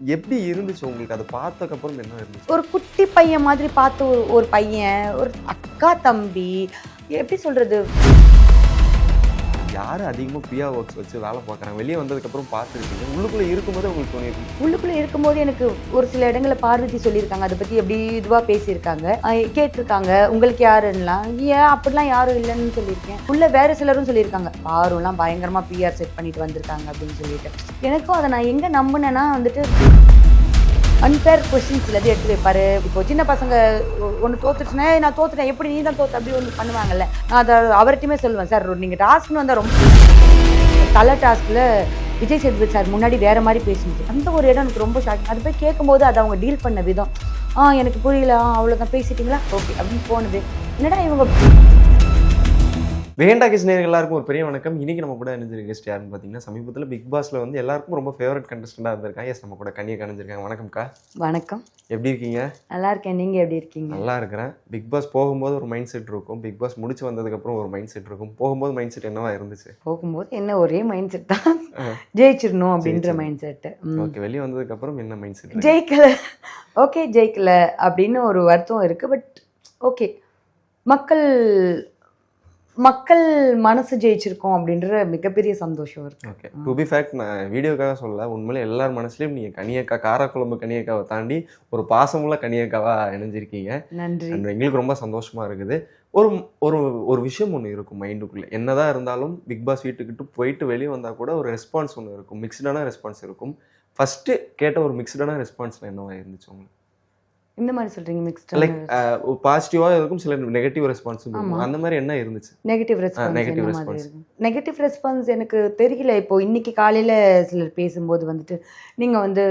எப்படி இருந்துச்சு உங்களுக்கு? அதை பார்த்ததுக்கப்புறம் என்ன இருந்துச்சு? ஒரு குட்டி பையன் மாதிரி பார்த்து ஒரு ஒரு பையன் ஒரு அக்கா தம்பி எப்படி சொல்கிறது யார் அதிகமாக பியா ஒர்க்ஸ் வச்சு வேலை பார்க்குறாங்க? வெளியே வந்ததுக்கப்புறம் பார்த்துருக்கீங்க உள்ளுக்குள்ளே இருக்கும்போது உங்களுக்கு தோணியிருக்கு உள்ளுக்குள்ளே இருக்கும்போது எனக்கு ஒரு சில இடங்களில் பார்வதி சொல்லியிருக்காங்க. அதை பற்றி எப்படி இதுவாக பேசியிருக்காங்க. கேட்டிருக்காங்க. உங்களுக்கு யாருன்னா ஏன் அப்படிலாம் யாரும் இல்லைன்னு சொல்லியிருக்கேன். உள்ளே வேறு சிலரும் சொல்லியிருக்காங்க. பாருலாம் பயங்கரமாக பிஆர் செட் பண்ணிட்டு வந்திருக்காங்க. அப்படின்னு சொல்லிட்டு. எனக்கும் அதை நான் எங்கே நம்பினேன்னா வந்துட்டு அன்ஃபேர் கொஷின்ஸ் சிலது எடுத்து வைப்பாரு. இப்போ சின்ன பசங்க ஒன்று தோத்துச்சுன்னா நான் தோத்துட்டேன். எப்படி நீ தான் தோத்து? அப்படி ஒன்று பண்ணுவாங்கல்ல. நான் அதை அவர்கிட்டயுமே சொல்லுவேன் சார் நீங்கள் டாஸ்க்னு வந்தால் ரொம்ப தலை டாஸ்கில் விஜய் சேதுபதி சார் முன்னாடி வேறு மாதிரி பேசினது. அந்த ஒரு இடம் எனக்கு ரொம்ப ஷாக் அது போய் கேட்கும்போது அதை அவங்க டீல் பண்ண விதம். ஆ எனக்கு புரியல. ஆ அவ்வளோதான் பேசிட்டீங்களா? ஓகே. அப்படின்னு போனது என்னடா இவங்க வேண்டா கிருஷ்ணர் எல்லாருக்கும் ஒரு பெரிய வணக்கம். இன்னைக்கு நம்ம கூட இணைஞ்சிருக்க கெஸ்ட் யாருன்னு பார்த்தீங்கன்னா சமீபத்தில் பிக் பாஸ்ல வந்து எல்லாருக்கும் ரொம்ப ஃபேவரட் கண்டஸ்டண்டாக இருந்திருக்காங்க. எஸ் நம்ம கூட கனியை கணிஞ்சிருக்காங்க. வணக்கம்க்கா. வணக்கம். எப்படி இருக்கீங்க? நல்லா இருக்கேன். நீங்கள் எப்படி இருக்கீங்க? நல்லா இருக்கிறேன். பிக் பாஸ் போகும்போது ஒரு மைண்ட் செட் இருக்கும். பிக் பாஸ் முடிச்சு வந்ததுக்கப்புறம் ஒரு மைண்ட் செட் இருக்கும். போகும்போது மைண்ட் செட் என்னவா இருந்துச்சு? போகும்போது என்ன ஒரே மைண்ட் செட் தான். ஜெயிச்சிடணும் அப்படின்ற மைண்ட் செட்டு ஓகே வெளியே வந்ததுக்கப்புறம் என்ன மைண்ட் செட் ஜெயிக்கல. ஓகே ஜெயிக்கல அப்படின்னு ஒரு வருத்தம் இருக்கு. பட் ஓகே மக்கள் மக்கள் மனசு ஜெயிச்சிருக்கோம் அப்படின்ற மிகப்பெரிய சந்தோஷம் இருக்கு. ஓகே டு பி ஃபேக்ட் நான் வீடியோக்காக சொல்ல உண்மையிலே எல்லார் மனசுலையும் நீங்கள் கனியக்கா காரக்குழம்பு கனியக்காவை தாண்டி ஒரு பாசமுள்ள கனியக்காவா இணைஞ்சிருக்கீங்க. நன்றி. எங்களுக்கு ரொம்ப சந்தோஷமா இருக்குது. ஒரு ஒரு ஒரு விஷயம் ஒன்று இருக்கும் மைண்டுக்குள்ளே. என்னதான் இருந்தாலும் பிக் பாஸ் வீட்டுக்கிட்டு போயிட்டு வெளியே வந்தால் கூட ஒரு ரெஸ்பான்ஸ் ஒன்று இருக்கும். மிக்ஸ்டான ரெஸ்பான்ஸ் இருக்கும். ஃபஸ்ட்டு கேட்ட ஒரு மிக்ஸ்டான ரெஸ்பான்ஸ்ல என்னவா இருந்துச்சு உங்களுக்கு? இந்த மாதிரி சொல்றீங்க மிக்ஸ்ட் லைக் பாசிட்டிவாக இருக்கும் சில நெகட்டிவ் ரெஸ்பான்ஸும் ஆமா. இருக்கும். அந்த மாதிரி என்ன இருந்துச்சு? Negative response response. Negative response எனக்கு தெரியல. இப்போ இன்னைக்கு காலையில சிலர் பேசும்போது வந்துட்டு நீங்க வந்து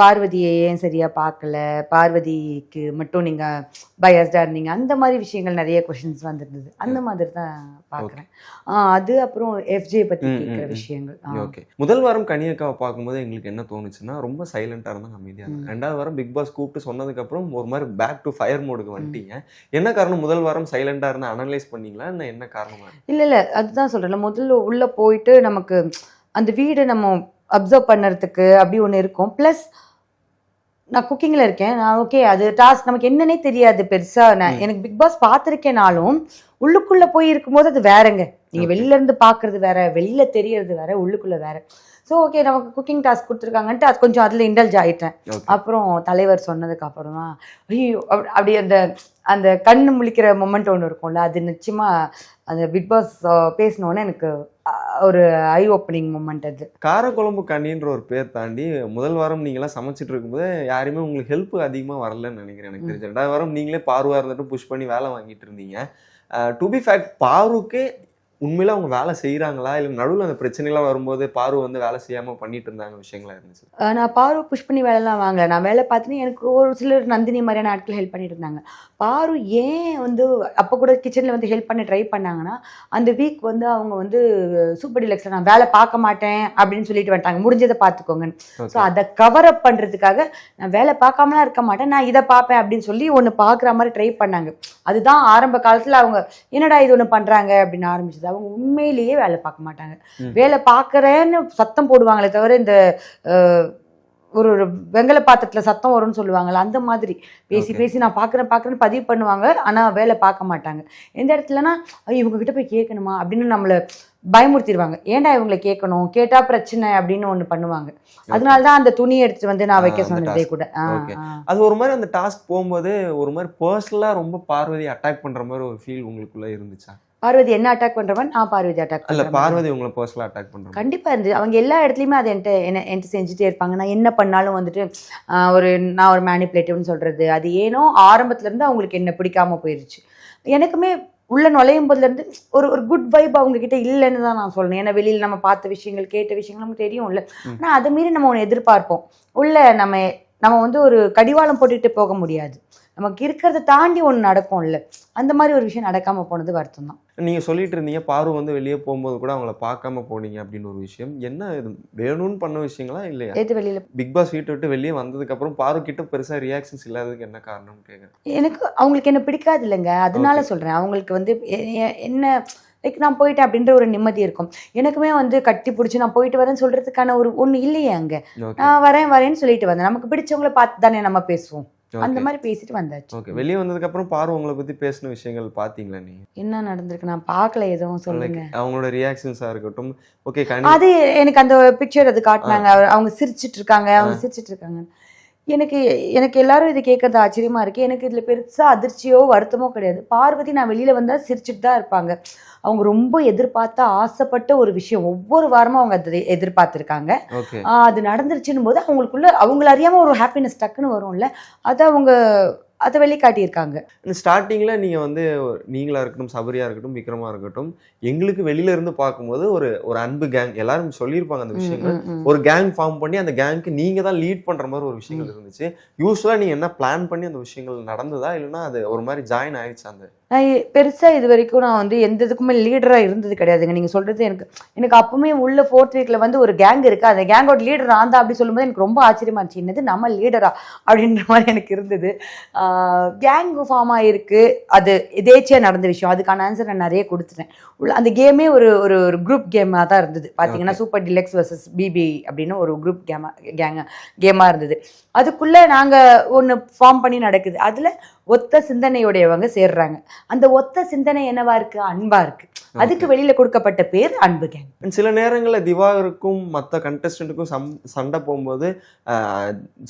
பார்வதியை ஏன் சரியா பார்க்கல? பார்வதிக்கு மட்டும் நீங்க பயஸ்டா இருந்தீங்க. அந்த மாதிரி விஷயங்கள் நிறைய கொஷின்ஸ் வந்திருந்தது. அந்த மாதிரி தான் பார்க்குறேன். அது அப்புறம் எஃப்ஜே பத்தி ம், கேட்குற. விஷயங்கள். ஓகே முதல் வாரம் கனியக்காவை பார்க்கும்போது எங்களுக்கு என்ன தோணுச்சுன்னா ரொம்ப சைலண்டாக இருந்தாங்க அமைதியாக ரெண்டாவது வாரம் பிக் பாஸ் கூப்பிட்டு சொன்னதுக்கப்புறம் ஒரு மாதிரி பேக் டு ஃபயர் மோடுக்கு வந்துட்டீங்க. என்ன காரணம்? முதல் வாரம் சைலண்டாக இருந்து அனலைஸ் பண்ணீங்களா? என்ன என்ன காரணமா? இல்ல இல்ல. அதுதான் சொல்றேன்ல. முதல்ல உள்ள போயிட்டு நமக்கு அந்த வீடு நம்ம அப்சர்வ் பண்ணுறதுக்கு அப்படி ஒன்று இருக்கும். ப்ளஸ் நான் குக்கிங்கில் இருக்கேன். நான் ஓகே அது டாஸ்க் நமக்கு என்னன்னே தெரியாது பெருசா. நான் எனக்கு பிக் பாஸ் பார்த்துருக்கேனாலும் உள்ளுக்குள்ள போய் இருக்கும்போது அது வேறங்க. நீங்க Okay. வெளியில இருந்து பார்க்கிறது வேற வெளியில தெரியறது வேற உள்ளுக்குள்ள வேற. ஸோ ஓகே நமக்கு குக்கிங் டாஸ்க் கொடுத்துருக்காங்கன்ட்டு அது கொஞ்சம் அதில் இண்டல்ஜ் ஆயிட்டேன். அப்புறம் தலைவர் சொன்னதுக்கு அப்புறமா ஐயோ அப்படி அந்த அந்த கண்ணு முழிக்கிற மொமெண்ட் ஒன்று இருக்கும்ல அது நிச்சயமா அந்த பிக் பாஸ் பேசினோன்னே எனக்கு ஒரு ஐ ஓப்பனிங் மொமெண்ட் அது. காரக்குழம்பு கண்ணின்ற ஒரு பேர் தாண்டி முதல் வாரம் நீங்களாம் சமைச்சிட்டு இருக்கும்போது யாருமே உங்களுக்கு ஹெல்ப் அதிகமாக வரலன்னு நினைக்கிறேன் எனக்கு தெரிஞ்சு. ரெண்டாவது வாரம் நீங்களே பார்வையாக இருந்துட்டு புஷ் பண்ணி வேலை வாங்கிட்டு இருந்தீங்க. டு பி ஃபேக்ட் பாருக்கே உண்மையில அவங்க வேலை செய்கிறாங்களா இல்லை நடுவில் அந்த பிரச்சனைலாம் வரும்போது பாரு வந்து வேலை செய்யாமல் பண்ணிட்டு இருந்தாங்க விஷயங்களா இருந்துச்சு? நான் பாரு புஷ் பண்ணி வேலைலாம் வாங்கல. நான் வேலை பார்த்துன்னு எனக்கு ஒரு சிலர் நந்தினி மாதிரியான ஆட்கள் ஹெல்ப் பண்ணிட்டு இருந்தாங்க. பாரு ஏன் வந்து அப்போ கூட கிச்சனில் வந்து ஹெல்ப் பண்ண ட்ரை பண்ணாங்கன்னா அந்த வீக் வந்து அவங்க வந்து சூப்பர் டிலக்ஸில் நான் வேலை பார்க்க மாட்டேன் அப்படின்னு சொல்லிட்டு வந்துட்டாங்க. முடிஞ்சதை பார்த்துக்கோங்கன்னு. ஸோ. அதை கவர் அப் பண்ணுறதுக்காக நான் வேலை பார்க்காமலாம் இருக்க மாட்டேன். நான் இதை பார்ப்பேன் அப்படின்னு சொல்லி ஒன்று பார்க்குற மாதிரி ட்ரை பண்ணாங்க. அதுதான் ஆரம்ப காலத்தில் அவங்க என்னடா இது ஒன்று பண்ணுறாங்க அப்படின்னு ஆரம்பிச்சது. அவங்க உண்மையிலேயே வேலை பார்க்க மாட்டாங்க. வேலை பார்க்குறேன்னு சத்தம் போடுவாங்களே தவிர இந்த ஒரு ஒரு வெங்கல பாத்திரத்தில் சத்தம் வரும்னு சொல்லுவாங்கல்ல அந்த மாதிரி. பேசி. பேசி நான் பார்க்குறேன் பார்க்குறேன்னு பதிவு பண்ணுவாங்க ஆனால் வேலை பார்க்க மாட்டாங்க. எந்த இடத்துலனா ஐயோ இவங்க கிட்ட போய் கேட்கணுமா? அப்படின்னு நம்மளை பயமுறுத்திடுவாங்க. ஏன்டா இவங்களை கேட்கணும்? கேட்டா பிரச்சனை அப்படின்னு ஒன்று பண்ணுவாங்க. அதனால தான் அந்த துணியை எடுத்துட்டு வந்து நான் வைக்க சொன்னதே. கூட. அது ஒரு மாதிரி அந்த டாஸ்க் போகும்போது ஒரு மாதிரி பர்சனலாக ரொம்ப பார்வதி அட்டாக் பண்ற மாதிரி ஒரு ஃபீல் உங்களுக்குள்ள இருந்துச்சா? பார்வதி என்ன அட்டாக் பண்றவன்? நான் பார்வதி அட்டாக் பண்றேன். பார்வதி உங்களை பர்சனலாக அட்டாக் பண்ற மாதிரி கண்டிப்பா இருந்து அவங்க எல்லா இடத்துலையுமே அதை என்கிட்ட என்ன என்கிட்ட செஞ்சுட்டே இருப்பாங்க. நான் என்ன பண்ணாலும் வந்துட்டு ஒரு நான் ஒரு மேனிப்புலேட்டிவ்னு சொல்றது அது ஏனோ ஆரம்பத்துல இருந்து அவங்களுக்கு என்ன பிடிக்காம போயிருச்சு. எனக்குமே உள்ள நுழையும் போதுல இருந்து ஒரு ஒரு குட் வைப் அவங்க கிட்ட இல்லைன்னு தான் நான் சொல்லணும். ஏன்னா வெளியில நம்ம பார்த்த விஷயங்கள் கேட்ட விஷயங்கள் நமக்கு தெரியும்ல. ம். ஆனா அதை மீறி நம்ம ஒன்று எதிர்பார்ப்போம். உள்ள நம்ம நம்ம வந்து ஒரு கடிவாளம் போட்டுட்டு போக முடியாது. நமக்கு இருக்கிறத தாண்டி ஒன்று நடக்கும்ல. அந்த மாதிரி ஒரு விஷயம் நடக்காம போனது வருத்தம் தான் நீங்க சொல்லிட்டு இருந்தீங்க பாரு வந்து வெளியே போகும்போது கூட அவங்கள பார்க்காம போனீங்க அப்படின்னு ஒரு விஷயம். என்ன இது? வேணும்னு பண்ண விஷயங்களா இல்லையா? எது வெளியில? பிக் பாஸ் வீட்டை விட்டு வெளியே வந்ததுக்கு அப்புறம் பாரு கிட்ட பெருசா ரியாக்ஷன்ஸ் இல்லாததுக்கு என்ன காரணம்னு கேக்குறேன். எனக்கு அவங்களுக்கு என்ன பிடிக்காது இல்லைங்க. அதனால. சொல்றேன். அவங்களுக்கு வந்து என்ன லைக் நான் போயிட்டேன் அப்படின்ற ஒரு நிம்மதி இருக்கும். எனக்குமே வந்து கட்டி பிடிச்சி நான் போயிட்டு வரேன்னு சொல்றதுக்கான ஒரு ஒண்ணு இல்லையே அங்க. நான் வரேன் வரேன்னு சொல்லிட்டு வந்தேன். நமக்கு பிடிச்சவங்கள பார்த்து தானே நம்ம பேசுவோம். அந்த மாதிரி பேசிட்டு வந்தாச்சு. ஓகே வெளியே வந்ததுக்கு அப்புறம் பாரு உங்களை பத்தி பேசின விஷயங்கள் பாத்தீங்களா நீங்க என்ன நடந்திருக்கு? நான் பார்க்கல எதுவும் சொல்லுங்க. அவங்களோட ரியாக்ஷன்ஸா இருக்கட்டும். ஓகே அது எனக்கு அந்த பிக்சர் அது காட்டினாங்க. அவங்க சிரிச்சிட்டு இருக்காங்க. அவங்க சிரிச்சிட்டு இருக்காங்க. எனக்கு எனக்கு எல்லாரும் இது கேட்கறது ஆச்சரியமா இருக்கு. எனக்கு இதுல பெருசா அதிர்ச்சியோ வருத்தமோ கிடையாது. பார்வதி நான் வெளியில வந்தா சிரிச்சிட்டு தான் இருப்பாங்க. அவங்க ரொம்ப எதிர்பார்த்த ஆசைப்பட்ட ஒரு விஷயம். ஒவ்வொரு வாரமும் அவங்க அதை எதிர்பார்த்திருக்காங்க. அது நடந்துருச்சுன்னு போது அவங்களுக்குள்ள அவங்கள அறியாம ஒரு ஹாப்பினஸ் டக்குன்னு வரும்ல. அதை அவங்க அதை வெளிக்காட்டியிருக்காங்க. ஸ்டார்டிங்ல நீங்க வந்து நீங்களா இருக்கட்டும் சபரியா இருக்கட்டும் விக்ரமா இருக்கட்டும் எங்களுக்கு வெளியில இருந்து பார்க்கும்போது ஒரு ஒரு அன்பு கேங் எல்லாரும் சொல்லியிருப்பாங்க அந்த விஷயங்கள். ஒரு கேங் ஃபார்ம் பண்ணி அந்த கேங்க்கு நீங்க தான் லீட் பண்ற மாதிரி ஒரு விஷயங்கள் இருந்துச்சு. யூஸ்வலா நீங்க என்ன பிளான் பண்ணி அந்த விஷயங்கள் நடந்ததா? இல்லைன்னா அது ஒரு மாதிரி ஜாயின் ஆயிடுச்சு அந்த நான் இ- பெருசா இது வரைக்கும் நான் வந்து எந்த இதுக்குமே லீடரா இருந்தது கிடையாதுங்க. நீங்க சொல்றது எனக்கு எனக்கு அப்பவுமே உள்ள ஃபோர்த் வீக்ல வந்து ஒரு கேங் இருக்கு. அந்த கேங்கோட லீடர் நான் தான் அப்படி சொல்லும்போது எனக்கு ரொம்ப ஆச்சரியமா இருந்துச்சு. என்னது நம்ம லீடரா அப்படின்ற மாதிரி எனக்கு இருந்தது. கேங் ஃபார்ம் ஆயிருக்கு. அது எதேச்சியா நடந்த விஷயம். அதுக்கான ஆன்சர் நான் நிறைய கொடுத்துட்டேன். உள்ள அந்த கேமே ஒரு ஒரு ஒரு குரூப் கேமாக தான் இருந்தது. பார்த்தீங்கன்னா சூப்பர் டிலக்ஸ் வர்சஸ் பிபி அப்படின்னு ஒரு குரூப் கேமா கேங்க கேமாக இருந்தது. அதுக்குள்ள நாங்க ஒன்று ஃபார்ம் பண்ணி நடக்குது. அதுல ஒத்த சிந்தனையுடையவங்க சேர்றாங்க. அந்த ஒத்த சிந்தனை என்னவா இருக்கு? அன்பா இருக்கு. அதுக்கு வெளியில கொடுக்கப்பட்ட பேர் அன்பு கேங் சில நேரங்களில் திவாகருக்கும் மற்ற கண்டஸ்டன்ட்டுக்கும் சம் சண்டை போகும்போது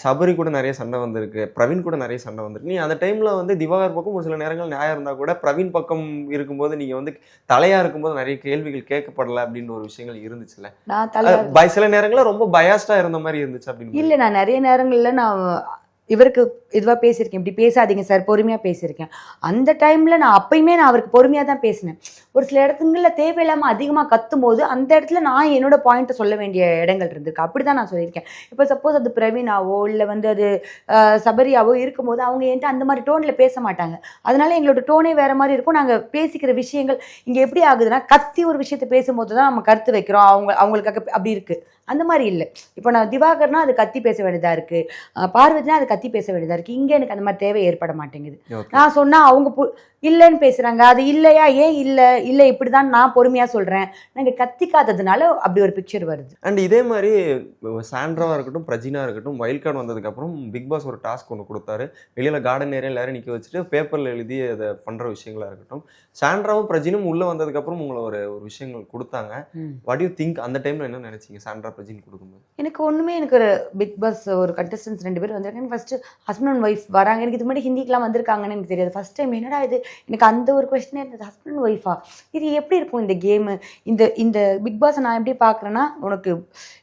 சபரி கூட நிறைய சண்டை வந்திருக்கு பிரவீன் கூட நிறைய சண்டை வந்திருக்கு. நீ அந்த டைம்ல வந்து திவாகர் பக்கம் ஒரு சில நேரங்கள் நியாயம் இருந்தா கூட பிரவீன் பக்கம் இருக்கும்போது நீங்க வந்து தலையா இருக்கும்போது நிறைய கேள்விகள் கேட்கப்படல அப்படின்னு ஒரு விஷயங்கள் இருந்துச்சுல்ல? நான் சில நேரங்களில் ரொம்ப பயாஸ்டா இருந்த மாதிரி இருந்துச்சு அப்படின்னு இல்ல நான் நிறைய நேரங்கள்ல நான் இவருக்கு இதுவாக பேசியிருக்கேன் இப்படி பேசாதீங்க சார் பொறுமையாக பேசியிருக்கேன். அந்த டைமில் நான் அப்பயுமே நான் அவருக்கு பொறுமையாக தான் பேசினேன். ஒரு சில இடத்துங்களில் தேவையில்லாமல் அதிகமாக கத்தும் போது அந்த இடத்துல நான் என்னோட பாயிண்ட்டை சொல்ல வேண்டிய இடங்கள் இருந்திருக்கு. அப்படிதான் நான் சொல்லியிருக்கேன். இப்போ சப்போஸ் அது பிரவீனாவோ இல்லை வந்து அது சபரியாவோ இருக்கும்போது அவங்க என்கிட்ட அந்த மாதிரி டோனில் பேச மாட்டாங்க. அதனால எங்களோட டோனே வேறு மாதிரி இருக்கும். நாங்கள் பேசிக்கிற விஷயங்கள் இங்கே எப்படி ஆகுதுன்னா கத்தி ஒரு விஷயத்தை பேசும்போது தான் நம்ம கருத்து வைக்கிறோம். அவங்க அவங்களுக்காக அப்படி இருக்குது அந்த மாதிரி இல்லை. இப்போ நான் திவாகர்னா அது கத்தி பேச வேண்டியதா இருக்கு. அஹ் பார்வதினா அது கத்தி பேச வேண்டியதா இருக்கு. இங்க எனக்கு அந்த மாதிரி தேவை ஏற்பட மாட்டேங்குது. நான் சொன்னா அவங்க பு- இல்லைன்னு பேசுறாங்க. அது இல்லையா? ஏன் இல்ல? இல்ல இப்படிதான் நான் பொறுமையா சொல்றேன். நாங்க கத்திக்காததுனால அப்படி ஒரு பிக்சர் வருது. அண்ட் இதே மாதிரி சாண்ட்ராவா இருக்கட்டும் பிரஜினா இருக்கட்டும் வைல்ட் கார்டு வந்ததுக்கு அப்புறம் பிக் பாஸ் ஒரு டாஸ்க் ஒன்று கொடுத்தாரு. வெளியில கார்டன் ஏரியா எல்லாரும் நிக்க வச்சுட்டு பேப்பர்ல எழுதி அதை பண்ற விஷயங்களா இருக்கட்டும். சாண்ட்ராவும் பிரஜினும் உள்ள வந்ததுக்கு அப்புறம் உங்களை ஒரு ஒரு விஷயங்கள் கொடுத்தாங்க. வாட் யூ திங்க் அந்த டைம்ல என்ன நினைச்சீங்க? சாண்ட்ரா பிரஜின் கொடுக்கும்போது? எனக்கு ஒண்ணுமே எனக்கு ஒரு பிக் பாஸ் ஒரு கண்டஸ்டன்ஸ் ரெண்டு பேர் வந்திருக்காங்க. ஃபர்ஸ்ட் ஹஸ்பண்ட் அண்ட் ஒய்ஃப் வராங்க. எனக்கு இது முன்னாடி ஹிந்திக்கெலாம் வந்திருக்காங்கன்னு எனக்கு தெரியாது. ஃபர்ஸ்ட் டைம் என்னடா இது? எனக்கு அந்த ஒரு கொஸ்டினே இருந்தது ஹஸ்பண்ட் ஒய்ஃபா இது எப்படி இருக்கும் இந்த கேமு இந்த இந்த பிக் பாஸை நான் எப்படி பார்க்குறேன்னா உனக்கு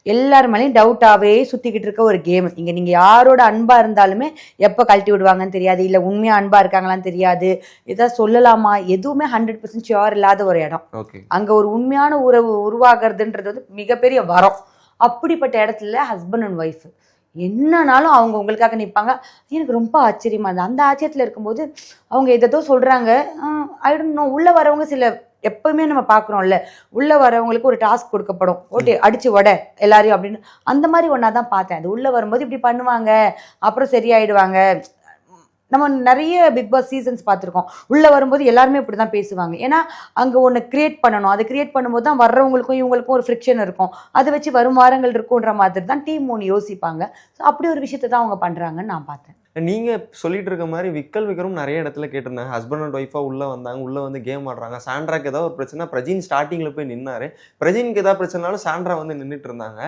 எல்லார் மேலேயும் டவுட்டாகவே சுற்றிக்கிட்டு இருக்க ஒரு கேம் இங்கே நீங்கள் யாரோட அன்பாக இருந்தாலுமே எப்போ கழட்டி விடுவாங்கன்னு தெரியாது. இல்லை உண்மையாக அன்பாக இருக்காங்களான்னு தெரியாது. ஏதாவது சொல்லலாமா? எதுவுமே ஹண்ட்ரட் பர்சன்ட் ஷியோர் இல்லாத ஒரு இடம். அங்க ஒரு உண்மையான உறவு உருவாகிறதுன்றது வந்து மிகப்பெரிய வரம். அப்படிப்பட்ட இடத்துல ஹஸ்பண்ட் அண்ட் ஒய்ஃப் என்னனாலும் அவங்க உங்களுக்காக நிற்பாங்க எனக்கு ரொம்ப ஆச்சரியமாக இருந்தது. அந்த ஆச்சரியத்தில் இருக்கும்போது அவங்க எதோ சொல்கிறாங்க ஐ டோன்ட் நோ வரவங்க சில எப்பவுமே நம்ம பார்க்குறோம்ல. உள்ளே வரவங்களுக்கு ஒரு டாஸ்க் கொடுக்கப்படும். ஓகே அடிச்சு வட எல்லாரையும் அப்படின்னு. அந்த மாதிரி ஒன்றா தான் பார்த்தேன். அது உள்ளே வரும்போது இப்படி பண்ணுவாங்க. அப்புறம் சரியாயிடுவாங்க. நம்ம நிறைய பிக் பாஸ் சீசன்ஸ் பார்த்துருக்கோம். உள்ளே வரும்போது எல்லாருமே இப்படி தான் பேசுவாங்க. ஏன்னா அங்கே ஒன்று கிரியேட் பண்ணணும். அதை கிரியேட் பண்ணும்போது தான் வர்றவங்களுக்கும் இவங்களுக்கும் ஒரு ஃப்ரிக்ஷன் இருக்கும். அதை வச்சு வரும் வாரங்கள் இருக்குன்ற மாதிரி தான் டீம் ஒன்று யோசிப்பாங்க. ஸோ அப்படி ஒரு விஷயத்தை தான் அவங்க பண்ணுறாங்கன்னு நான் பார்த்தேன். நீங்க சொல்லிட்டு இருக்க மாதிரி விக்கல் விக்ரம் நிறைய இடத்துல கேட்டிருந்தாங்க. ஹஸ்பண்ட் அண்ட் ஒய்ஃபா உள்ள வந்தாங்க உள்ள வந்து கேம் ஆடுறாங்க. சாண்ட்ராக்கு ஏதாவது ஒரு பிரச்சனை பிரஜின் ஸ்டார்டிங்ல போய் நின்னாரு. பிரஜினுக்கு ஏதாவது பிரச்சனைனாலும் சாண்ட்ரா வந்து நின்றுட்டு இருந்தாங்க.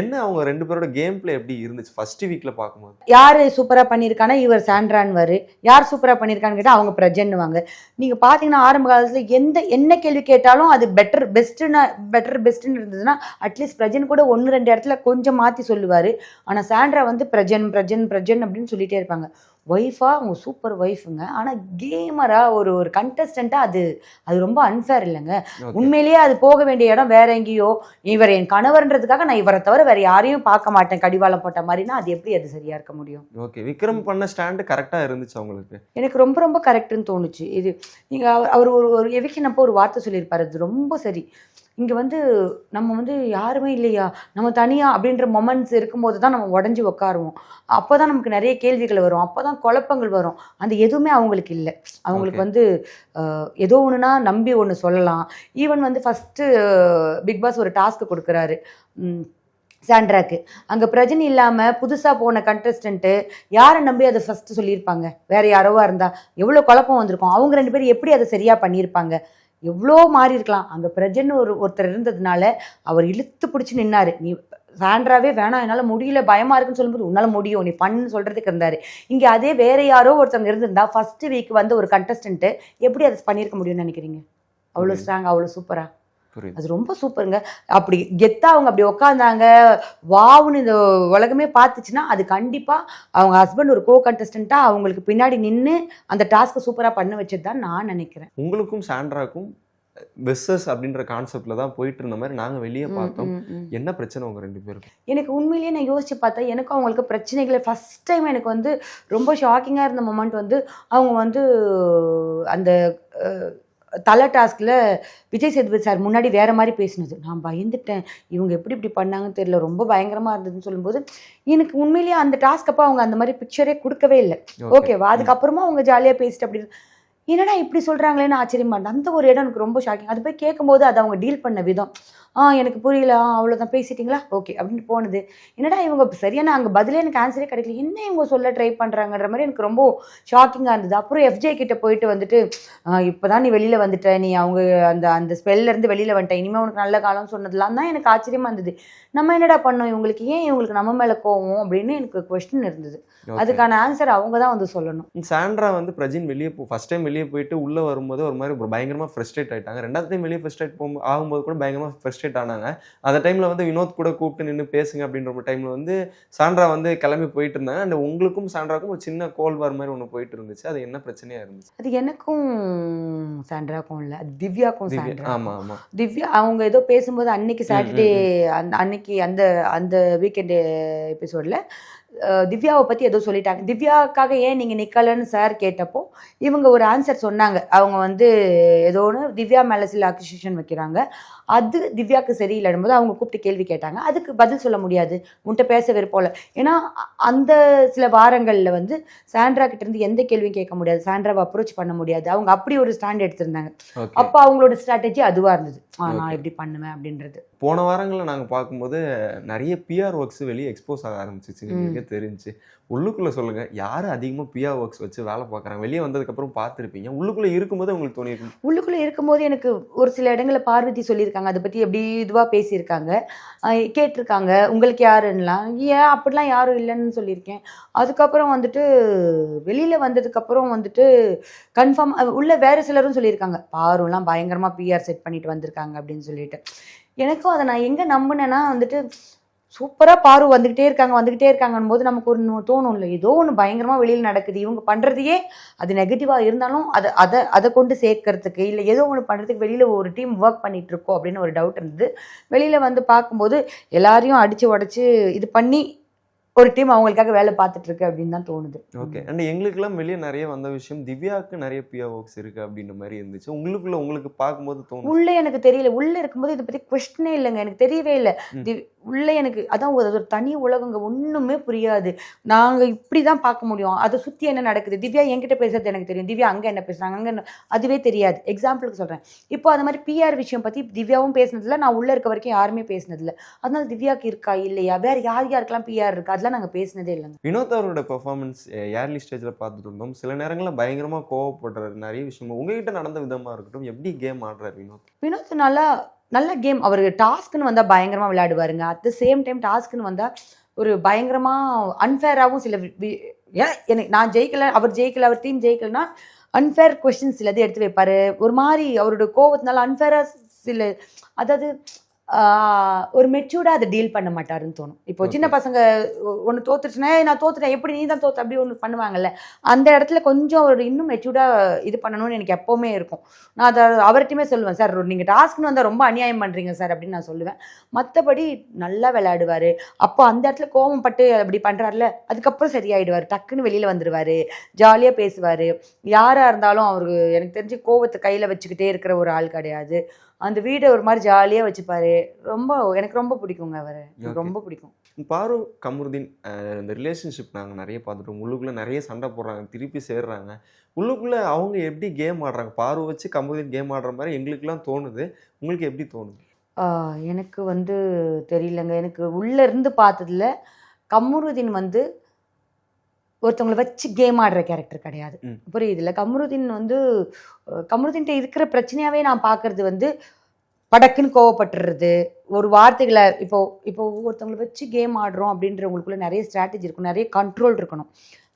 என்ன அவங்க ரெண்டு பேரோட கேம் பிளே எப்படி இருந்துச்சு? ஃபர்ஸ்ட் வீக்ல பார்க்கும்போது. யார் சூப்பராக பண்ணியிருக்கானா? இவர் சாண்ட்ரான்வாரு. யார் சூப்பராக பண்ணியிருக்கான்னு கேட்டால் அவங்க பிரஜன்னுவாங்க. நீங்கள் பார்த்தீங்கன்னா ஆரம்ப காலத்தில் எந்த என்ன கேள்வி கேட்டாலும் அது பெட்டர் பெஸ்ட்டுன்னு பெட்டர் பெஸ்ட்டுன்னு இருந்ததுன்னா அட்லீஸ்ட் பிரஜன் கூட ஒன்று ரெண்டு இடத்துல கொஞ்சம் மாற்றி சொல்லுவார். ஆனால் சாண்ட்ரா வந்து பிரஜன் பிரஜன் பிரஜன் அப்படின்னு சொல்லிகிட்டே இருப்பாங்க. ஒய்ஃபா அவங்க சூப்பர் ஒய்ஃபுங்க ஆனால் கேமராக ஒரு ஒரு கண்டஸ்டண்ட்டாக அது அது ரொம்ப அன்ஃபேர் இல்லைங்க. உண்மையிலேயே அது போக வேண்டிய இடம் வேற எங்கேயோ இவர் என் கணவர்ன்றதுக்காக நான் இவரை தவிர வேற யாரையும் பார்க்க மாட்டேன். கடிவாளம் போட்ட மாதிரினா அது எப்படி அது சரியா இருக்க முடியும்? ஓகே விக்ரம் பண்ண ஸ்டாண்டு கரெக்டா இருந்துச்சு அவங்களுக்கு எனக்கு ரொம்ப ரொம்ப கரெக்டுன்னு தோணுச்சு. இது நீங்க அவர் அவர் ஒரு ஒரு எவிக்ஷன் அப்போ ஒரு வார்த்தை சொல்லியிருப்பாரு. அது ரொம்ப சரி. இங்கே வந்து நம்ம வந்து யாருமே இல்லையா? நம்ம தனியாக அப்படின்ற மொமெண்ட்ஸ் இருக்கும்போது தான் நம்ம உடஞ்சி உட்காருவோம் அப்போ தான் நமக்கு நிறைய கேள்விகள் வரும். அப்போ தான் குழப்பங்கள் வரும். அந்த எதுவுமே அவங்களுக்கு இல்லை. அவங்களுக்கு. வந்து ஏதோ ஒன்றுனா நம்பி ஒன்று சொல்லலாம். ஈவன் வந்து ஃபஸ்ட்டு பிக் பாஸ் ஒரு டாஸ்க் கொடுக்குறாரு. சாண்ட்ராக்கு. அங்கே பிரஜனை இல்லாமல் புதுசாக போன கண்டஸ்டன்ட்டு யாரை நம்பி அதை ஃபஸ்ட்டு சொல்லியிருப்பாங்க? வேற யாரோவா இருந்தா? எவ்வளோ குழப்பம் வந்திருக்கும். அவங்க ரெண்டு பேரும் எப்படி அதை சரியாக பண்ணியிருப்பாங்க? எவ்வளோ மாறி இருக்கலாம். அங்கே பிரஜன் ஒரு ஒருத்தர் இருந்ததுனால அவர் இழுத்து பிடிச்சி நின்னாரு. நீ சாண்ட்ராவே வேணாம் என்னால் முடியல பயமா இருக்குன்னு சொல்லும்போது உன்னால் முடியும் நீ பண்ணுன்னு சொல்றதுக்கு இருந்தாரு. இங்கே அதே வேற யாரோ ஒருத்தவங்க இருந்திருந்தா ஃபர்ஸ்ட் வீக் வந்து ஒரு கண்டஸ்டன்ட்டு எப்படி அதை பண்ணியிருக்க முடியும்னு நினைக்கிறீங்க? அவ்வளோ. ஸ்ட்ராங் அவ்வளோ சூப்பரா புரியுது அது ரொம்ப சூப்பருங்க. அப்படி கெத்தா அவங்க அப்படி உக்காந்தாங்க வாவுன்னு இந்த உலகமே பார்த்துச்சுன்னா அது கண்டிப்பா அவங்க ஹஸ்பண்ட் ஒரு கோ கண்டஸ்டண்டா அவங்களுக்கு பின்னாடி நின்று அந்த டாஸ்க்கை சூப்பரா பண்ண வச்சது தான் நான் நினைக்கிறேன். உங்களுக்கும் சாண்ட்ராக்கும் வெஸ்ஸஸ் அப்படின்ற கான்செப்ட்ல தான் போயிட்டு இருந்த மாதிரி நாங்க வெளியே பார்த்தோம். என்ன பிரச்சனை உங்க ரெண்டு பேருக்கும்? எனக்கு உண்மையிலேயே நான் யோசிச்சு பார்த்தா எனக்கும் அவங்களுக்கு பிரச்சனைகளை ஃபர்ஸ்ட் டைம் எனக்கு வந்து ரொம்ப ஷாக்கிங்காக இருந்த மொமெண்ட் வந்து அவங்க வந்து அந்த தலை டாஸ்கில் விஜய் சேதுபதி சார் முன்னாடி வேற மாதிரி பேசினது. நான் பயந்துட்டேன். இவங்க எப்படி இப்படி பண்ணாங்கன்னு தெரியல. ரொம்ப பயங்கரமாக இருந்ததுன்னு சொல்லும்போது எனக்கு உண்மையிலேயே அந்த டாஸ்க் அப்போ அவங்க அந்த மாதிரி பிக்சரே கொடுக்கவே இல்லை. ஓகேவா அதுக்கப்புறமா அவங்க ஜாலியாக பேசிட்டு அப்படி என்னடா இப்படி சொல்கிறாங்களேன்னு ஆச்சரியமா இருந்தேன். அந்த ஒரு இடம் எனக்கு ரொம்ப ஷாக்கிங் அது போய் கேட்கும்போது அது அவங்க டீல் பண்ண விதம். ஆ எனக்கு புரியல. ஆ அவ்வளோதான் பேசிட்டீங்களா? ஓகே அப்படின்னு போனது. என்னடா இவங்க சரியான அங்கே பதிலே எனக்கு ஆன்சரே கிடைக்கல. என்ன இவங்க சொல்ல ட்ரை பண்ணுறாங்கன்ற மாதிரி எனக்கு ரொம்ப ஷாக்கிங்காக இருந்தது. அப்புறம் எஃப்ஜே கிட்ட போயிட்டு வந்துட்டு இப்போ தான் நீ வெளியில் வந்துட்ட. நீ அவங்க அந்த அந்த ஸ்பெல்லேருந்து வெளியில் வந்துட்ட. இனிமேல் உனக்கு நல்ல காலம் சொன்னதுலாம் தான் எனக்கு ஆச்சரியமாக இருந்தது. நம்ம என்னடா பண்ணோம்? இவங்களுக்கு ஏன் இவங்களுக்கு நம்ம மேலே கோவம் அப்படின்னு எனக்கு கொஸ்டின் இருந்தது. அதுக்கான ஆன்சர் அவங்க தான் வந்து சொல்லணும். சாண்ட்ரா வந்து பிரஜின் வெளியே போ ஃபர்ஸ்ட் டைம் வெளியே போயிட்டு உள்ள வரும்போது ஒரு மாதிரி ஒரு பயங்கரமா ஃப்ரஸ்ட்ரேட் ஆயிட்டாங்க. ரெண்டாவது டைம் வெளியே ஃப்ரஸ்ட்ரேட் போகும் ஆகும்போது கூட பயங்கரமா ஃப்ரஸ்ட்ரேட் ஆனாங்க. அந்த டைம்ல வந்து வினோத் கூட கூப்பிட்டு நின்று பேசுங்க அப்படின்ற டைம்ல வந்து சாண்ட்ரா வந்து கிளம்பி போயிட்டு இருந்தாங்க. அண்ட் உங்களுக்கும் சாண்ட்ராக்கும் ஒரு சின்ன கோல் வார் மாதிரி ஒன்று போயிட்டு இருந்துச்சு. அது என்ன பிரச்சனையா இருந்துச்சு? அது எனக்கும் சாண்ட்ராக்கும் இல்லை அது திவ்யாக்கும் திவ்யா சாண்ட்ரா ஆமா ஆமா. திவ்யா அவங்க ஏதோ பேசும்போது அன்னைக்கு சாட்டர்டே அன்னைக்கு அந்த அந்த வீக்கெண்டு எபிசோடில் திவ்யாவை பற்றி ஏதோ சொல்லிட்டாங்க. திவ்யாவுக்காக ஏன் நீங்கள் நிற்கலன்னு சார் கேட்டப்போ இவங்க ஒரு ஆன்சர் சொன்னாங்க. அவங்க வந்து ஏதோ ஒன்று திவ்யா மேலே சில அக்யூசியேஷன் வைக்கிறாங்க. அது திவ்யாவுக்கு சரியில்லைடும் போது அவங்க கூப்பிட்டு கேள்வி கேட்டாங்க. அதுக்கு பதில் சொல்ல முடியாது. உன்கிட்ட பேச விருப்பம் இல்லை. ஏன்னா அந்த சில வாரங்களில் வந்து சாண்ட்ரா கிட்ட இருந்து எந்த கேள்வியும் கேட்க முடியாது. சாண்ட்ராவை அப்ரோச் பண்ண முடியாது. அவங்க அப்படி ஒரு ஸ்டாண்ட் எடுத்திருந்தாங்க. அப்போ அவங்களோட ஸ்ட்ராட்டஜி அதுவா இருந்தது. நான். எப்படி பண்ணுவேன் அப்படின்றது. போன வாரங்களில் நாங்கள் பார்க்கும்போது நிறைய பிஆர் ஒர்க்ஸ் வெளியே எக்ஸ்போஸ் ஆக ஆரம்பிச்சிச்சு. எங்களுக்கே தெரிஞ்சு. உள்ளுக்குள்ள சொல்லுங்க யார் அதிகமாக பிஆர் ஒர்க்ஸ் வச்சு வேலை பார்க்குறாங்க? வெளியே வந்ததுக்கப்புறம் பார்த்துருப்பீங்க. உள்ளுக்குள்ள இருக்கும்போது உங்களுக்கு தோணிருக்கும். உள்ளுக்குள்ள இருக்கும்போது எனக்கு ஒரு சில இடங்களில் பார்வதி சொல்லியிருக்காங்க. அதை பத்தி எப்படி இதுவா பேசியிருக்காங்க? கேட்டிருக்காங்க. உங்களுக்கு யாருன்னெலாம். ஏன் அப்படிலாம் யாரும் இல்லைன்னு சொல்லியிருக்கேன். அதுக்கப்புறம் வந்துட்டு வெளியில வந்ததுக்கப்புறம் வந்துட்டு கன்ஃபார்ம் உள்ள வேற சிலரும் சொல்லியிருக்காங்க. பாருலாம் பயங்கரமா பிஆர் செட் பண்ணிட்டு வந்திருக்காங்க. அப்படின்னு சொல்லிட்டு. எனக்கும் அதை நான் எங்கே நம்பினேன்னா வந்துட்டு சூப்பராக பாரு வந்துகிட்டே இருக்காங்க வந்துக்கிட்டே இருக்காங்கன்னு போது நமக்கு ஒரு தோணும் இல்லை. ஏதோ ஒன்று பயங்கரமாக வெளியில் நடக்குது. இவங்க பண்ணுறதையே அது நெகட்டிவாக இருந்தாலும் அதை அதை அதை கொண்டு சேர்க்கறதுக்கு இல்லை ஏதோ ஒன்று பண்ணுறதுக்கு வெளியில் ஒரு டீம் ஒர்க் பண்ணிகிட்ருக்கோம் இருக்கோம் அப்படின்னு ஒரு டவுட் இருந்தது. வெளியில் வந்து பார்க்கும்போது எல்லாரையும் அடித்து உடச்சி இது பண்ணி ஒரு டீம் அவங்களுக்காக வேலை பார்த்துட்டு இருக்கு அப்படின்னு தான் தோணுது. ஓகே அண்ட் எங்களுக்கெல்லாம் வெளியே நிறைய வந்த விஷயம் திவ்யாவுக்கு நிறைய பிஆர் ஒர்க்ஸ் இருக்கு அப்படின்ற மாதிரி இருந்துச்சு. உங்களுக்குள்ள உங்களுக்கு பார்க்கும்போது தோணும் உள்ள எனக்கு தெரியல. உள்ள இருக்கும்போது இதை பத்தி கொஸ்டினே இல்லைங்க. எனக்கு தெரியவே இல்லை. உள்ள எனக்கு அதான் ஒரு அது ஒரு தனி உலகங்க ஒண்ணுமே புரியாது. நாங்க இப்படிதான் பார்க்க முடியும். அதை சுத்தி என்ன நடக்குது? திவ்யா என்கிட்ட பேசுறது எனக்கு தெரியும். திவ்யா அங்க என்ன பேசுறாங்க? அங்க என்ன? அதுவே தெரியாது. எக்ஸாம்பிளுக்கு சொல்றேன். இப்போ அந்த மாதிரி பிஆர் விஷயம் பத்தி திவ்யாவும் பேசினதில்ல. நான் உள்ள இருக்க வரைக்கும் யாருமே பேசினதில்ல. அதனால திவ்யாக்கு இருக்கா? இல்லையா? வேற யார் யாருக்கெல்லாம் பிஆர் இருக்கா? அதெல்லாம் நாங்க பேசினதே இல்லைங்க. வினோத் அவரோட பெர்ஃபார்மன்ஸ் ஏர்லி ஸ்டேஜில் பார்த்துட்டு இருந்தோம். சில நேரங்களில் பயங்கரமாக கோவப்படுறாரு. நிறைய விஷயம் உங்ககிட்ட நடந்த விதமாக இருக்கட்டும். எப்படி கேம் ஆடுறாரு வினோத்? வினோத் நல்லா நல்ல கேம் அவர் டாஸ்க்னு வந்தால் பயங்கரமாக விளையாடுவாருங்க. அட் த சேம் டைம் டாஸ்க்னு வந்தால் ஒரு பயங்கரமாக அன்ஃபேராகவும் சில எனக்கு நான் ஜெயிக்கல அவர் ஜெயிக்கல அவர் டீம் ஜெயிக்கலனா அன்ஃபேர் கொஷின்ஸ் சிலது எடுத்து வைப்பார். ஒரு மாதிரி அவரோட கோவத்தினால அன்ஃபேராக சில அதாவது ஒரு மெச்சூர்டாக அதை டீல் பண்ண மாட்டாருன்னு தோணும். இப்போ சின்ன. பசங்க ஒன்று தோத்துச்சுன்னா "ஏய், நான் தோத்துட்டேன். எப்படி நீ தான் தோத்து? அப்படி ஒன்று பண்ணுவாங்கல்ல. அந்த இடத்துல கொஞ்சம் அவர் இன்னும் மெச்சூர்டாக இது பண்ணணும்னு எனக்கு எப்போவுமே இருக்கும். நான் அதை அவர்கிட்டயுமே சொல்லுவேன் சார் நீங்கள் டாஸ்க்னு வந்தால் ரொம்ப அநியாயம் பண்ணுறீங்க சார் அப்படின்னு நான் சொல்லுவேன். மற்றபடி நல்லா விளையாடுவார். அப்போ அந்த இடத்துல கோபம் பட்டு அப்படி பண்ணுறாருல அதுக்கப்புறம் சரியாயிடுவார். டக்குன்னு வெளியில் வந்துடுவார் ஜாலியாக பேசுவார். யாராக இருந்தாலும் அவருக்கு எனக்கு தெரிஞ்சு கோவத்தை கையில் வச்சுக்கிட்டே இருக்கிற ஒரு ஆள் கிடையாது. அந்த வீடை ஒரு மாதிரி ஜாலியாக வச்சுப்பாரு. ரொம்ப எனக்கு ரொம்ப பிடிக்குங்க அவர். ரொம்ப பிடிக்கும். பாரு கமருதீன் இந்த ரிலேஷன்ஷிப் நாங்கள் நிறைய பார்த்துட்டோம். உள்ளுக்குள்ளே நிறைய சண்டை போடுறாங்க திருப்பி சேர்றாங்க. உள்ளுக்குள்ளே அவங்க எப்படி கேம் ஆடுறாங்க? பாரு வச்சு கமருதீன் கேம் ஆடுற மாதிரி எங்களுக்குலாம் தோணுது. உங்களுக்கு எப்படி தோணுது? எனக்கு வந்து தெரியலங்க. எனக்கு உள்ளே இருந்து பார்த்ததுல கம்ருதீன் வந்து ஒருத்தவங்களை வச்சு கேம் ஆடுற கேரக்டர் கிடையாது. ம். புரியுதுல்ல? கம்ருதீன் வந்து கம்ருதீன்ட்ட இருக்கிற பிரச்சனையாவே நான் பார்க்கறது வந்து படக்குன்னு கோவப்பட்டுறது ஒரு வார்த்தைகளை இப்போ இப்போ ஒருத்தவங்களை வச்சு கேம் ஆடுறோம் அப்படின்றவங்களுக்குள்ள நிறைய ஸ்ட்ராட்டஜி இருக்கும் நிறைய கண்ட்ரோல் இருக்கணும்.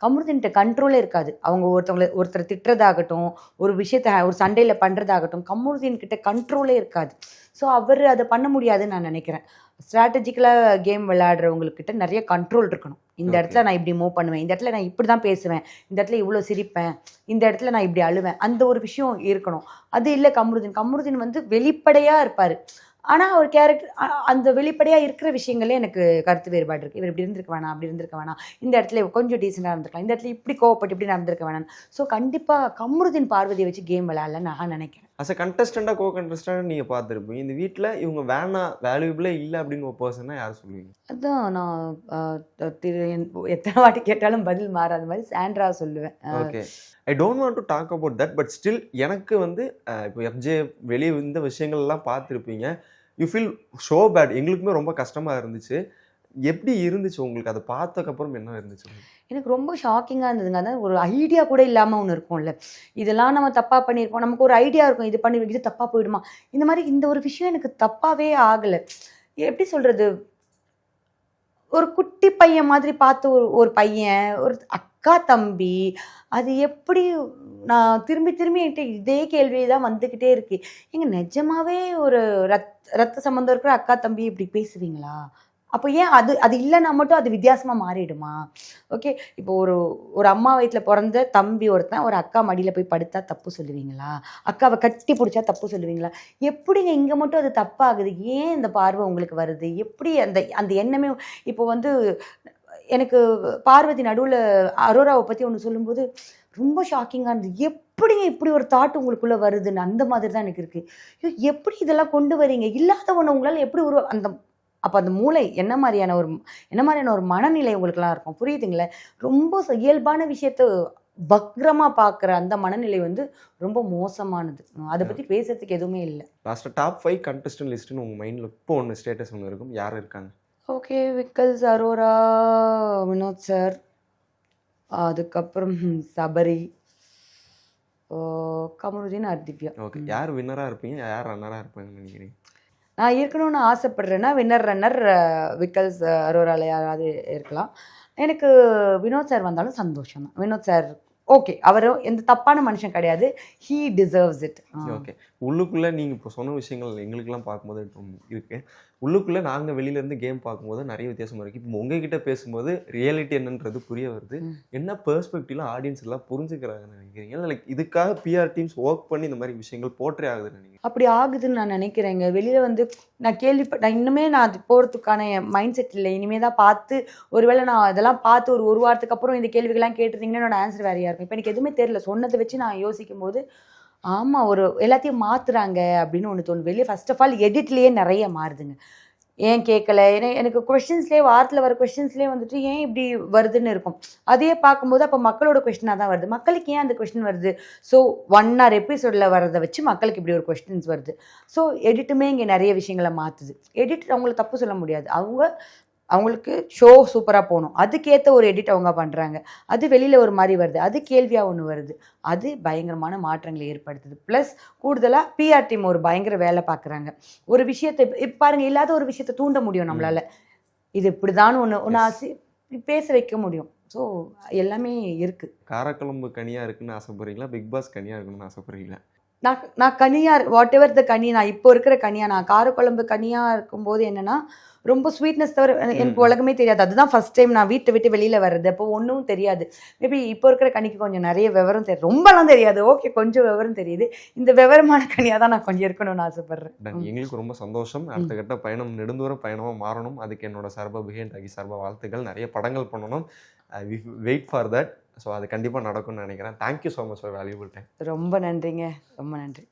கம்ருதீன்ட்ட கண்ட்ரோலே இருக்காது. அவங்க ஒருத்தவங்களை ஒருத்தரை திட்டுறதாகட்டும் ஒரு விஷயத்த ஒரு சண்டையில் பண்ணுறதாகட்டும் கம்ருதீன் கிட்ட கண்ட்ரோலே இருக்காது. ஸோ அவர் அதை பண்ண முடியாதுன்னு நான் நினைக்கிறேன். ஸ்ட்ராட்டஜிக்கலாக கேம் விளையாடுறவங்கக்கிட்ட நிறைய கண்ட்ரோல் இருக்கணும். இந்த. இடத்துல நான் இப்படி மூவ் பண்ணுவேன். இந்த இடத்துல நான் இப்படி தான் பேசுவேன். இந்த இடத்துல இவ்வளோ சிரிப்பேன். இந்த இடத்துல நான் இப்படி அழுவேன். அந்த ஒரு விஷயம் இருக்கணும். அது இல்லை கம்ருதீன். கம்ருதீன் வந்து வெளிப்படையாக இருப்பார். ஆனால் அவர் கேரக்டர் அந்த வெளிப்படையாக இருக்கிற விஷயங்களே எனக்கு கருத்து வேறுபாடு இருக்குது இவர் இப்படி இருந்திருக்க வேணாம் அப்படி இருந்திருக்க வேணாம். இந்த இடத்துல கொஞ்சம் டீசெண்டாக இருந்திருக்கலாம். இந்த இடத்துல இப்படி கோவப்பட்டு இப்படி நடந்திருக்க வேணாம் ஸோ கண்டிப்பாக கம்ருதீன் பார்வதியை வச்சு கேம் விளையாடல நான் நினைக்கிறேன். அஸ் அ கண்டஸ்டண்டாக கோ கண்டஸ்டண்டாக நீங்கள் பார்த்துருப்பீங்க. இந்த வீட்டில் இவங்க வேணாம் வேல்யூபிளே இல்லை அப்படின்னு ஒரு பர்சனாக யார் சொல்லுவீங்க? அதான் நான் திரு எத்தனை வாட்டி கேட்டாலும் பதில் மாறாத மாதிரி சாண்ட்ரா சொல்லுவேன். Okay I don't want to talk about that but still எனக்கு வந்து இப்போ எஃப்ஜே வெளியே இந்த விஷயங்கள் எல்லாம் பார்த்துருப்பீங்க. யூ ஃபீல் ஷோ பேட் எங்களுக்குமே ரொம்ப கஷ்டமாக இருந்துச்சு. எப்படி இருந்துச்சு உங்களுக்கு? அதை பார்த்ததுக்கப்புறம் என்ன இருந்துச்சு எனக்கு ரொம்ப ஷாக்கிங்காக இருந்ததுங்க. அதாவது ஒரு ஐடியா கூட இல்லாமல் ஒன்று இருக்கும்ல. இதெல்லாம் நம்ம தப்பாக பண்ணியிருக்கோம். நமக்கு ஒரு ஐடியா இருக்கும். இது பண்ணி இது தப்பாக போயிடுமா? இந்த மாதிரி இந்த ஒரு விஷயம் எனக்கு தப்பாகவே ஆகலை. எப்படி சொல்கிறது ஒரு குட்டி பையன் மாதிரி பார்த்து ஒரு ஒரு பையன் ஒரு அக்கா தம்பி அது எப்படி நான் திரும்பி திரும்பி என்கிட்ட இதே கேள்வி தான் வந்துக்கிட்டே இருக்கு. எங்கள் நிஜமாவே ஒரு ரத் ரத்த சம்மந்தம் இருக்கிற அக்கா தம்பி இப்படி பேசுவீங்களா? அப்போ ஏன் அது அது இல்லைன்னா மட்டும் அது வித்தியாசமாக மாறிடுமா? ஓகே இப்போ ஒரு ஒரு அம்மா வயிற்றில் பிறந்த தம்பி ஒருத்தன் ஒரு அக்கா மடியில் போய் படுத்தா தப்பு சொல்லுவீங்களா? அக்காவை கட்டி பிடிச்சா தப்பு சொல்லுவீங்களா? எப்படிங்க இங்கே மட்டும் அது தப்பாகுது? ஏன் இந்த பார்வை உங்களுக்கு வருது? எப்படி அந்த அந்த எண்ணமே இப்போ வந்து எனக்கு பார்வதி நடுவில் அரோராவை பற்றி ஒன்று சொல்லும்போது ரொம்ப ஷாக்கிங்காக இருந்தது. எப்படிங்க இப்படி ஒரு தாட் உங்களுக்குள்ளே வருதுன்னு அந்த மாதிரி தான் எனக்கு இருக்குது ஐயோ எப்படி இதெல்லாம் கொண்டு வரீங்க? இல்லாத ஒன்று உங்களால் எப்படி ஒரு அந்த அப்போ அந்த மூளை என்ன மாதிரியான ஒரு என்ன மாதிரியான ஒரு மனநிலை உங்களுக்குலாம் இருக்கும்? புரியுதுங்களே? ரொம்ப இயல்பான விஷயத்த வக்ரமாக பார்க்குற அந்த மனநிலை வந்து ரொம்ப மோசமானது. அதை பற்றி பேசுறதுக்கு எதுவுமே இல்லை. லாஸ்ட்டாக டாப் ஃபைவ் கண்டஸ்டன் லிஸ்ட்டுன்னு உங்கள் மைண்டில் இப்போ ஒன்று ஸ்டேட்டஸ் ஒன்று இருக்கும். யார் இருக்காங்க? ஓகே விக்கல்ஸ் அரோரா வினோத் சார் அதுக்கப்புறம் சபரி. கமருதீன் அர்திவ்யா ஓகே யார் வின்னராக இருப்பீங்க? யார் ரன்னராக இருப்பாங்கன்னு நினைக்கிறீங்க? நான் இருக்கணும்னு ஆசைப்படுறேன்னா வின்னர் ரன்னர் விக்கல்ஸ் அரோரால யாராவது இருக்கலாம். எனக்கு வினோத் சார் வந்தாலும் சந்தோஷம் தான் வினோத் சார் ஓகே அவர் எந்த தப்பான மனுஷன் கிடையாது. ஹீ டிசர்வ்ஸ் இட் ஓகே உள்ளுக்குள்ளே நீங்கள் இப்போ சொன்ன விஷயங்கள் எங்களுக்கெல்லாம் பார்க்கும்போது இப்போ இருக்கு. உள்ளுக்குள்ளே நாங்கள் வெளியிலேருந்து கேம் பார்க்கும்போது நிறைய வித்தியாசம் இருக்குது இப்போ உங்ககிட்ட பேசும்போது ரியாலிட்டி என்னன்றது புரிய வருது. என்ன பெர்ஸ்பெக்டிவ்ல ஆடியன்ஸ் எல்லாம் புரிஞ்சுக்கிறாங்கன்னு நினைக்கிறீங்க? லைக் இதுக்காக பிஆர் டீம்ஸ் ஒர்க் பண்ணி இந்த மாதிரி விஷயங்கள் போற்றே ஆகுதுன்னு நினைக்கிறேன் அப்படி ஆகுதுன்னு நான் நினைக்கிறேங்க. வெளியில் வந்து நான் கேள்விப்ப நான் இன்னுமே நான் அது போகிறதுக்கான மைண்ட் செட் இல்லை. இனிமே தான் பார்த்து ஒருவேளை நான் இதெல்லாம் பார்த்து ஒரு ஒரு வாரத்துக்கு அப்புறம் இந்த கேள்விகள்லாம் கேட்டிருந்தீங்கன்னா என்னோட ஆன்சர் வேறையாக இருக்கும் இப்போ எனக்கு எதுவுமே தெரில சொன்னதை வச்சு நான் யோசிக்கும் போது ஆமாம் ஒரு எல்லாத்தையும் மாற்றுறாங்க அப்படின்னு ஒன்று தோணும் வெளியே ஃபஸ்ட் ஆஃப் ஆல் எடிட்லேயே நிறைய மாறுதுங்க. ஏன் கேட்கல ஏன்னா எனக்கு கொஸ்டின்ஸ்லேயே வாரத்தில் வர கொஸ்டின்ஸ்லேயே வந்துட்டு ஏன் இப்படி வருதுன்னு இருக்கும். அதையே பார்க்கும்போது அப்போ மக்களோட கொஷினாக தான் வருது. மக்களுக்கு ஏன் அந்த கொஸ்டின் வருது? ஸோ ஒன் ஆர் எபிசோடில் வரதை வச்சு மக்களுக்கு இப்படி ஒரு கொஸ்டின்ஸ் வருது. ஸோ எடிட்டுமே இங்கே நிறைய விஷயங்களை மாற்றுது எடிட் அவங்கள தப்பு சொல்ல முடியாது. அவங்க அவங்களுக்கு ஷோ சூப்பராக போகணும். அதுக்கேற்ற ஒரு எடிட் அவங்க பண்ணுறாங்க அது வெளியில் ஒரு மாதிரி வருது. அது கேள்வியாக ஒன்று வருது. அது பயங்கரமான மாற்றங்களை ஏற்படுத்துது. ப்ளஸ் கூடுதலாக பிஆர் டீம் ஒரு பயங்கர வேலை பார்க்குறாங்க ஒரு விஷயத்தை இப்ப பாருங்க இல்லாத ஒரு விஷயத்தை தூண்ட முடியும் நம்மளால. இது இப்படிதான் ஒன்று ஒன்று ஆசி பேச வைக்க முடியும். ஸோ எல்லாமே இருக்குது காரக்குழம்பு கனியாக இருக்குன்னு ஆசைப்படுறீங்களா? பிக் பாஸ் கனியாக இருக்கணும்னு ஆசைப்படுறீங்களா? நான் நான் கனியாக வாட் எவர் த கனி நான் இப்போ இருக்கிற கனியாக நான் காரக்குழம்பு கனியாக இருக்கும்போது என்னென்னா ரொம்ப ஸ்வீட்னஸ் தவிர எனக்கு. உலகமே தெரியாது. அதுதான் ஃபர்ஸ்ட் டைம் நான் வீட்டை விட்டு வெளியில் வர்றது. அப்போ ஒன்றும் தெரியாது. மேபி இப்போ இருக்கிற கனிக்கு கொஞ்சம் நிறைய விவரம் தெரியும் ரொம்பலாம் தெரியாது. ஓகே கொஞ்சம் விவரம் தெரியுது. இந்த விவரமான கனியாக தான் நான் கொஞ்சம் இருக்கணும்னு ஆசைப்பட்றேன். எங்களுக்கு ரொம்ப சந்தோஷம். அடுத்த கட்ட பயணம் நெடுந்தூர பயணமாக மாறணும். அதுக்கு என்னோட சார்பாக பிஹேண்ட் ஆகி சார்பாக வாழ்த்துக்கள். நிறைய படங்கள் பண்ணணும். வெயிட் ஃபார் தட் ஸோ அது கண்டிப்பாக நடக்கும்னு நினைக்கிறேன். Thank you so much for valuable time ரொம்ப நன்றிங்க. ரொம்ப நன்றி.